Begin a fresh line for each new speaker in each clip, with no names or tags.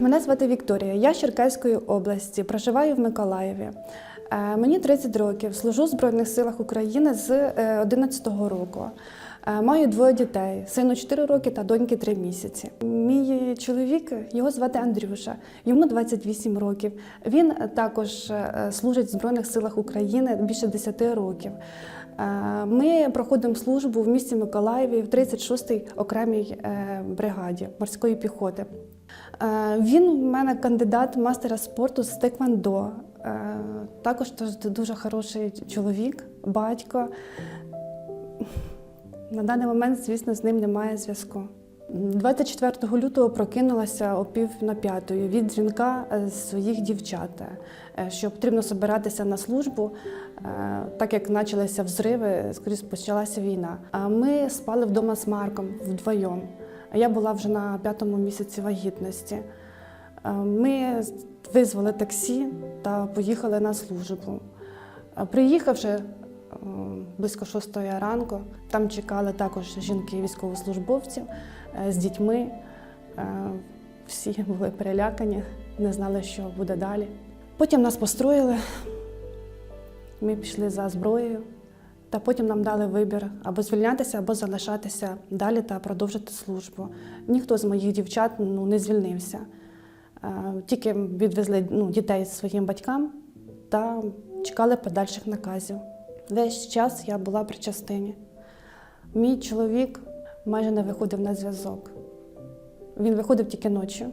Мене звати Вікторія. Я з Черкаської області, проживаю в Миколаєві. Е, Мені 30 років, служу в Збройних силах України з 11-го року. Е, Маю двоє дітей: сину 4 роки та доньки 3 місяці. Мій чоловік його звати Андрюша, йому 28 років. Він також е, служить в Збройних силах України більше 10 років. Е, Ми проходимо службу в місті Миколаєві в 36-й окремій е, бригаді морської піхоти. Е, Він у мене кандидат мастера спорту з теквандо. Е, Також дуже хороший чоловік, батько. На даний момент, звісно, з ним немає зв'язку. 24 лютого прокинулася о пів на п'ятої від дзвінка е, своїх дівчат, що потрібно збиратися на службу, так як почалися взриви, скоріше почалася війна. А ми спали вдома з Марком вдвоєм. А Я була вже на п'ятому місяці вагітності. Е, Ми визвали таксі та поїхали на службу. Е, Приїхавши е, близько шостої ранку, там чекали також жінки військовослужбовців е, з дітьми. Всі були перелякані, не знали, що буде далі. Потім нас построїли, ми пішли за зброєю, та потім нам дали вибір або звільнятися, або залишатися далі та продовжити службу. Ніхто з моїх дівчат ну, не звільнився. Е, Тільки відвезли ну, дітей своїм батькам та чекали подальших наказів. Весь час я була при частині. Мій чоловік майже не виходив на зв'язок. Він виходив тільки ночі,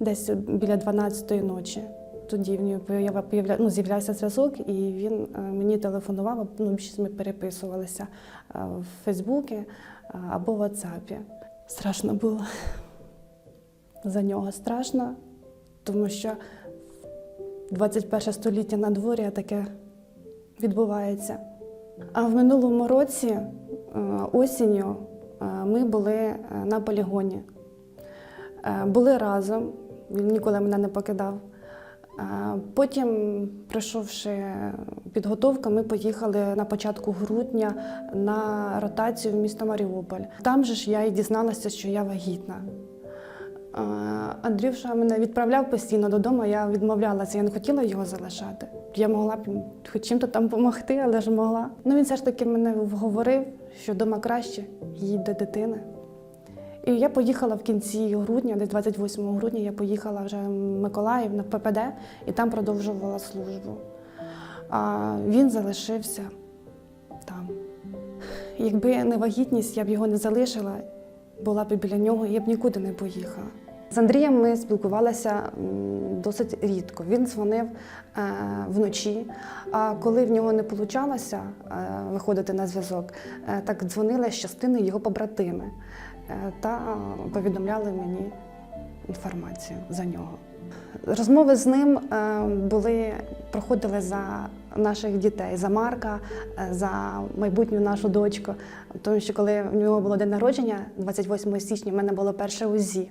десь біля 12-ї ночі. Тоді в ну, з'являвся зв'язок, і він е, мені телефонував, ну, ми переписувалися е, в Фейсбуці е, або в WhatsApp. Страшно було. За нього страшно, тому що 21 століття на дворі, таке відбувається. А в минулому році, осінню, ми були на полігоні. Були разом, він ніколи мене не покидав. Потім, пройшовши підготовку, ми поїхали на початку грудня на ротацію в місто Маріуполь. Там же ж я і дізналася, що я вагітна. Андрюша мене відправляв постійно додому, я відмовлялася, я не хотіла його залишати. Я могла б хоч чим-то там допомогти, але ж могла. Ну він все ж таки мене вговорив, що вдома краще, їдь до дитини. І я поїхала в кінці грудня, десь 28 грудня, я поїхала вже в Миколаїв на ППД і там продовжувала службу. А він залишився там. Якби не вагітність, я б його не залишила, була б біля нього, я б нікуди не поїхала. З Андрієм ми спілкувалися досить рідко. Він дзвонив е, вночі, а коли в нього не вийшло е, виходити на зв'язок, е, так дзвонили з частини його побратими та повідомляли мені інформацію за нього. Розмови з ним е, були, проходили за наших дітей, за Марка, е, за майбутню нашу дочку. Тому що коли в нього було день народження, 28 січня, в мене було перше УЗІ.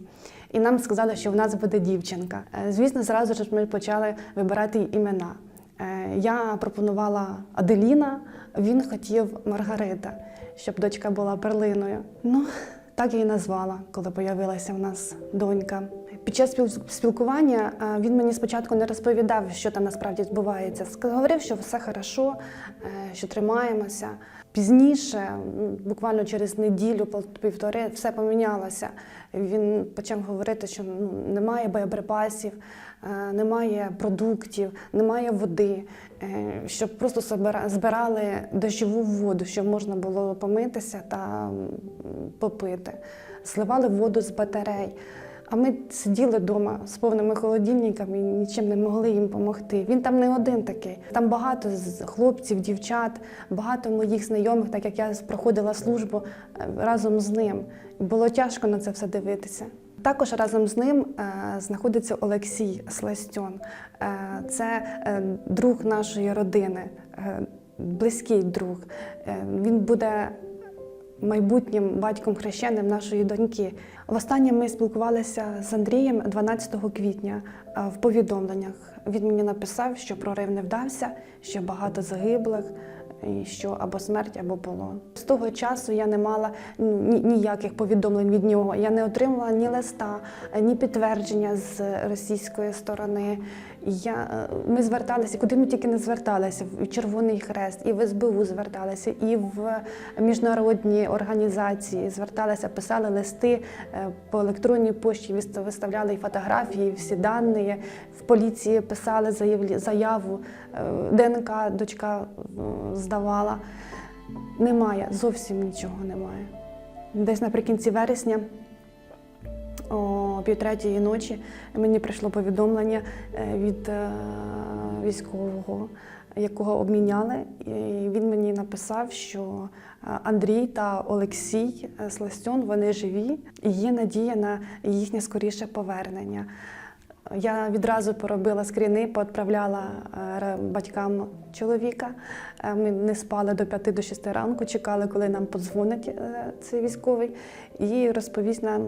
І нам сказали, що в нас буде дівчинка. Е, Звісно, зразу ж ми почали вибирати імена. Е, Я пропонувала Аделіна, він хотів Маргарита, щоб дочка була перлиною. Ну, так я її назвала, коли появилася в нас донька. Під час спіл- спілкування він мені спочатку не розповідав, що там насправді відбувається. Говорив, що все хорошо, е, що тримаємося. Пізніше, буквально через неділю, півтори, все помінялося. Він почав говорити, що ну, немає боєприпасів, немає продуктів, немає води, е, щоб просто збирали дощову воду, щоб можна було помитися та попити. Зливали воду з батарей. А ми сиділи вдома з повними холодильниками і нічим не могли їм допомогти. Він там не один такий. Там багато хлопців, дівчат, багато моїх знайомих, так як я проходила службу е, разом з ним. Було тяжко на це все дивитися. Також разом з ним е, знаходиться Олексій Сластьон. Е, це е, друг нашої родини, близький друг. Він буде майбутнім батьком хрещеним нашої доньки. Востаннє ми спілкувалися з Андрієм 12 квітня в повідомленнях. Він мені написав, що прорив не вдався, що багато загиблих, і що або смерть, або полон. З того часу я не мала ну, ні- ніяких повідомлень від нього. Я не отримала ні листа, ні підтвердження з російської сторони. Я, ми зверталися, куди ми тільки не зверталися, в Червоний Хрест, і в СБУ зверталися, і в міжнародні організації зверталися, писали листи е, по електронній пошті, виста- виставляли і фотографії, всі дані. В поліції писали заяву, е, ДНК дочка е, здавала. Немає, зовсім нічого немає. Десь наприкінці вересня о півтретьої ночі мені прийшло повідомлення е, від е, військового, якого обміняли. І він мені написав, що е, Андрій та Олексій Сластьон вони живі і є надія на їхнє скоріше повернення. Я відразу поробила скріни, поотправляла батькам чоловіка. Ми не спали до 5 до 6 ранку, чекали, коли нам подзвонить цей військовий, і розповість нам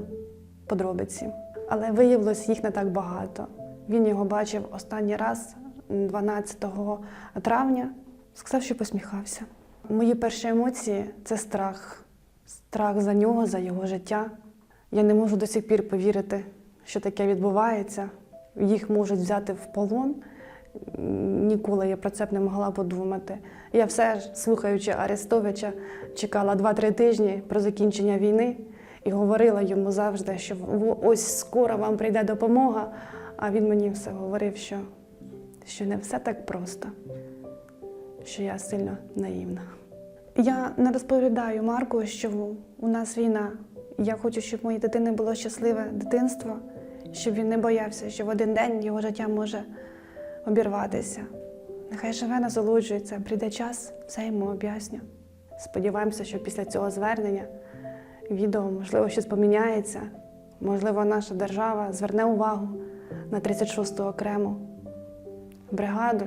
подробиці. Але виявилось їх не так багато. Він його бачив останній раз 12 травня, сказав, що посміхався. Мої перші емоції це страх. Страх за нього, за його життя. Я не можу до сих пір повірити, що таке відбувається. Їх можуть взяти в полон. Ніколи я про це б не могла подумати. Я все ж, слухаючи Арестовича, чекала 2-3 тижні про закінчення війни і говорила йому завжди, що ось скоро вам прийде допомога. А він мені все говорив, що, що не все так просто, що я сильно наївна. Я не розповідаю Марку, що у нас війна. Я хочу, щоб моїй дитини було щасливе дитинство, щоб він не боявся, що в один день його життя може обірватися. Нехай живе, насолоджується, прийде час, все йому об'ясню. Сподіваємося, що після цього звернення відео, можливо, щось поміняється, можливо, наша держава зверне увагу на 36-ту окрему бригаду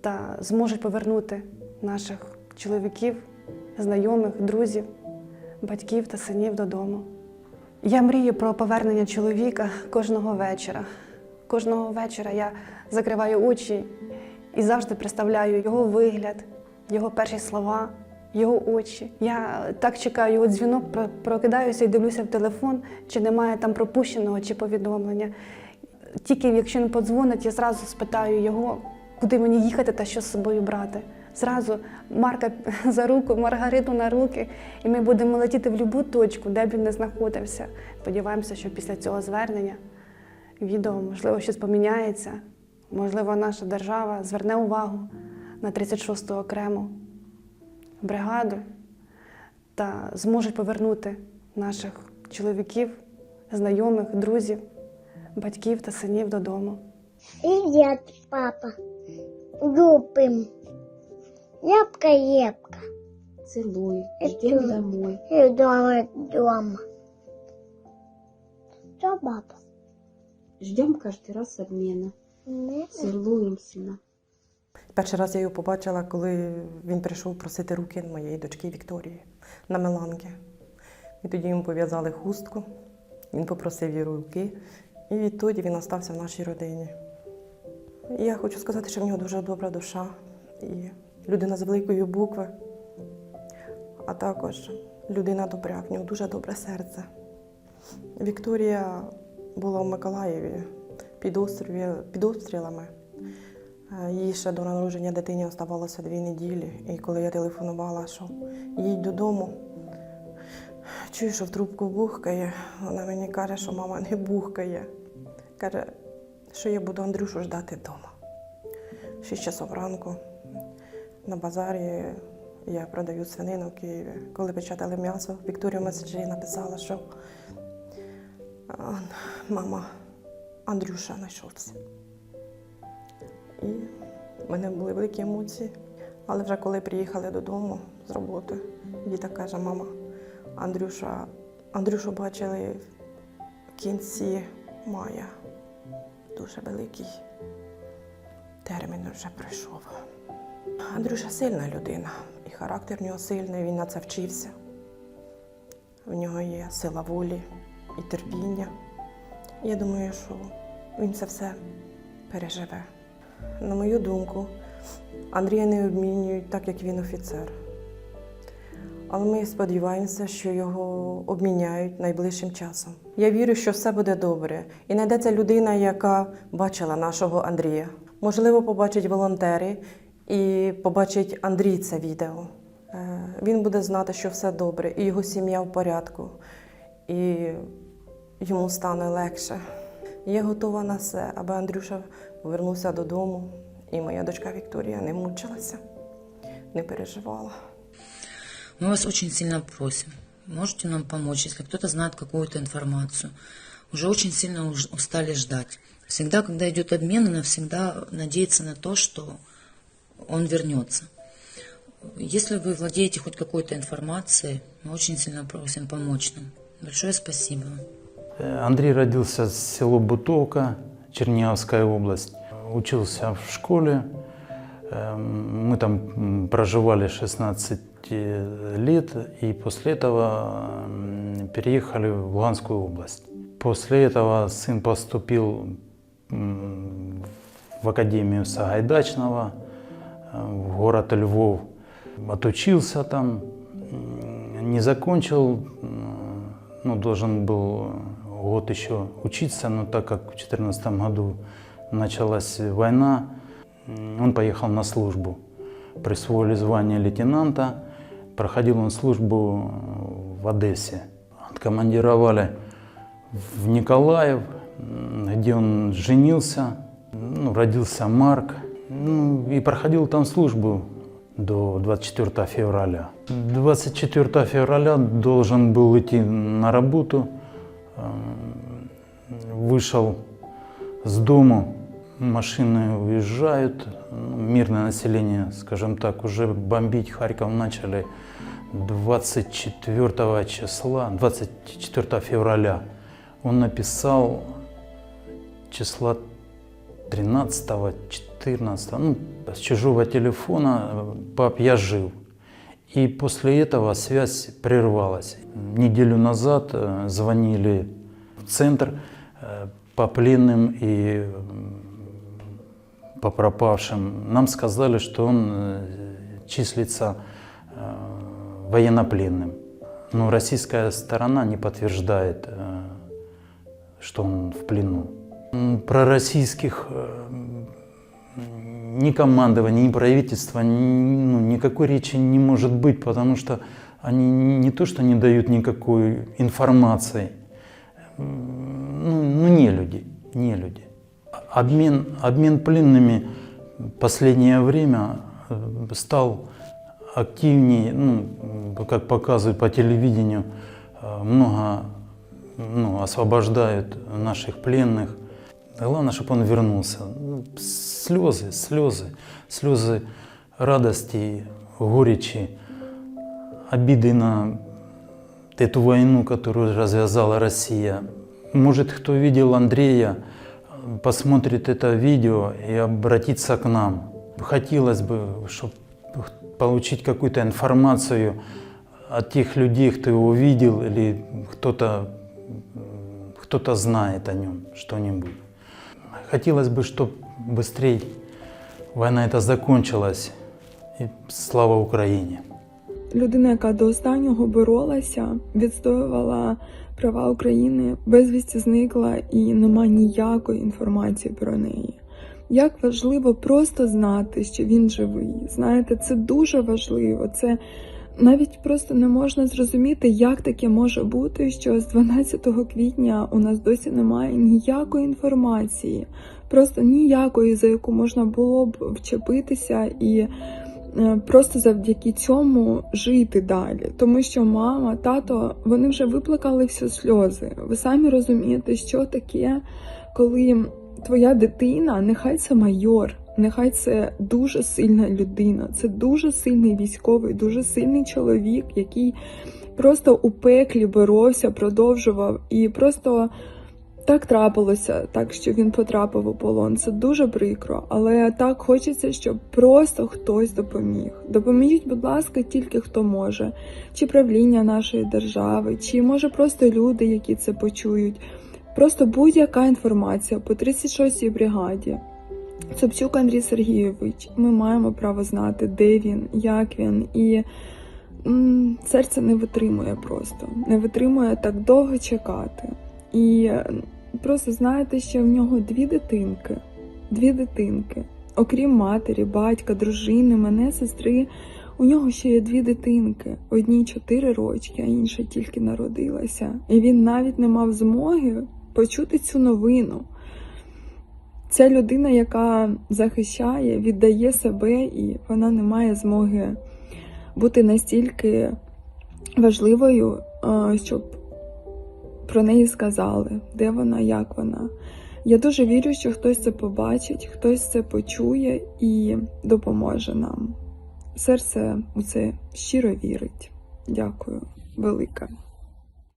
та зможуть повернути наших чоловіків, знайомих, друзів, батьків та синів додому. Я мрію про повернення чоловіка кожного вечора. Кожного вечора я закриваю очі і завжди представляю його вигляд, його перші слова, його очі. Я так чекаю його дзвінок, прокидаюся і дивлюся в телефон, чи немає там пропущеного чи повідомлення. Тільки якщо він подзвонить, я зразу спитаю його, куди мені їхати та що з собою брати. Зразу Марка за руку, Маргариту на руки, і ми будемо летіти в будь-яку точку, де б він не знаходився. Сподіваємося, що після цього звернення відео, можливо, щось поміняється. Можливо, наша держава зверне увагу на 36-ту окрему бригаду та зможуть повернути наших чоловіків, знайомих, друзів, батьків та синів додому.
Привет, папа. Любим. Ляпка-епка.
Целуй,
Это-
ждем домой.
И дома дома. Что, папа?
Ждем каждый раз обмена.
Не.
Перший раз я його побачила, коли він прийшов просити руки моєї дочки Вікторії на Меланки. І тоді йому пов'язали хустку, він попросив її руки, і відтоді він остався в нашій родині. І я хочу сказати, що в нього дуже добра душа і людина з великої букви, а також людина добра, в нього дуже добре серце. Вікторія була в Миколаєві під, під обстрілами. Е, Їй ще до народження дитині оставалося дві неділі. І коли я телефонувала, що їдь додому, чую, що в трубку бухкає. Вона мені каже, що мама не бухкає. Каже, що я буду Андрюшу ждати вдома. Шість часов ранку на базарі я продаю свинину в Києві. Коли печатали м'ясо, Вікторія в меседжі написала, що мама, Андрюша знайшовся. І в мене були великі емоції. Але вже коли приїхали додому з роботи, діта каже, мама, Андрюша, Андрюшу бачили в кінці мая. Дуже великий термін вже пройшов. Андрюша сильна людина, і характер в нього сильний, він на це вчився. В нього є сила волі і терпіння. Я думаю, що він це все переживе. На мою думку, Андрія не обмінюють так, як він офіцер. Але ми сподіваємося, що його обміняють найближчим часом. Я вірю, що все буде добре, і знайдеться людина, яка бачила нашого Андрія. Можливо, побачить волонтери і побачить Андрій це відео. Е, Він буде знати, що все добре, і його сім'я в порядку, і йому стане легше. Я готова на все, аби Андрюша повернувся додому, і моя дочка Вікторія не мучилася, не переживала.
Мы вас очень сильно просим, можете нам помочь, если кто-то знает какую-то информацию. Уже очень сильно уж- устали ждать. Всегда, когда идет обмен, она всегда надеется на то, что он вернется. Если вы владеете хоть какой-то информацией, мы очень сильно просим помочь нам. Большое спасибо.
Э, Андрей родился в село Бутовка, Черниговская область. Учился в школе. Эм, Мы там проживали 16 лет и после этого переехали в Луганскую область. После этого сын поступил в Академию Сагайдачного, э, в город Львов. Отучился там, не закончил, ну, должен был год еще учиться, но так как в 2014 году началась война, он поехал на службу. Присвоили звание лейтенанта, проходил он службу в Одессе. Откомандировали в Николаев, где он женился, ну, родился Марк, ну, и проходил там службу до 24 февраля. 24 февраля должен был идти на работу, вышел с дому, машины уезжают, мирное население, скажем так, уже бомбить Харьков начали 24 числа, 24 февраля. Он написал числа 13 14 ну, с чужого телефона «Пап, я жив». И после этого связь прервалась. Неделю назад э, звонили в центр э, по пленным и по пропавшим. Нам сказали, что он э, числится военнопленным. Но российская сторона не подтверждает, что он в плену. Про российских ни командования, ни правительства, ни- ну, никакой речи не может быть, потому что они не то, что не дают никакой информации, ну, ну не люди, не люди. Обмен, обмен пленными последнее время э, стал активнее, ну, как показывают по телевидению, э, много ну, освобождают наших пленных. Главное, чтобы он вернулся. Ну, Слезы, слезы, слезы радости, горечи, обиды на эту войну, которую развязала Россия. Может, кто видел Андрея, посмотрит это видео и обратится к нам. Хотелось бы, чтобы получить какую-то информацию от тех людей, кто его видел или кто-то кто знает о нем что-нибудь. Хотелось бы, чтобы быстрее война эта закончилась. И слава Украине!
людина, яка до останнього боролася, відстоювала права України, безвісті зникла і нема ніякої інформації про неї. Як важливо просто знати, що він живий. Знаєте, це дуже важливо. Це навіть просто не можна зрозуміти, як таке може бути, що з 12 квітня у нас досі немає ніякої інформації, просто ніякої, за яку можна було б вчепитися і е, просто завдяки цьому жити далі. Тому що мама, тато, вони вже виплакали всі сльози. Ви самі розумієте, що таке, коли твоя дитина, нехай це майор, нехай це дуже сильна людина, це дуже сильний військовий, дуже сильний чоловік, який просто у пеклі боровся, продовжував і просто. Так трапилося, так що він потрапив у полон. Це дуже прикро, але так хочеться, щоб просто хтось допоміг. Допоміжіть, будь ласка, тільки хто може, чи правління нашої держави, чи може просто люди, які це почують. Просто будь-яка інформація по 36-й бригаді. Собчук Андрій Сергійович, ми маємо право знати, де він, як він, і м, серце не витримує просто, не витримує так довго чекати. І просто знаєте, що в нього дві дитинки, дві дитинки. Окрім матері, батька, дружини, мене, сестри, у нього ще є дві дитинки. Одній 4 рочки, а інша тільки народилася. І він навіть не мав змоги почути цю новину. Це людина, яка захищає, віддає себе, і вона не має змоги бути настільки важливою, щоб про неї сказали, де вона, як вона. Я дуже вірю, що хтось це побачить, хтось це почує і допоможе нам. Серце у це щиро вірить. Дякую, велике.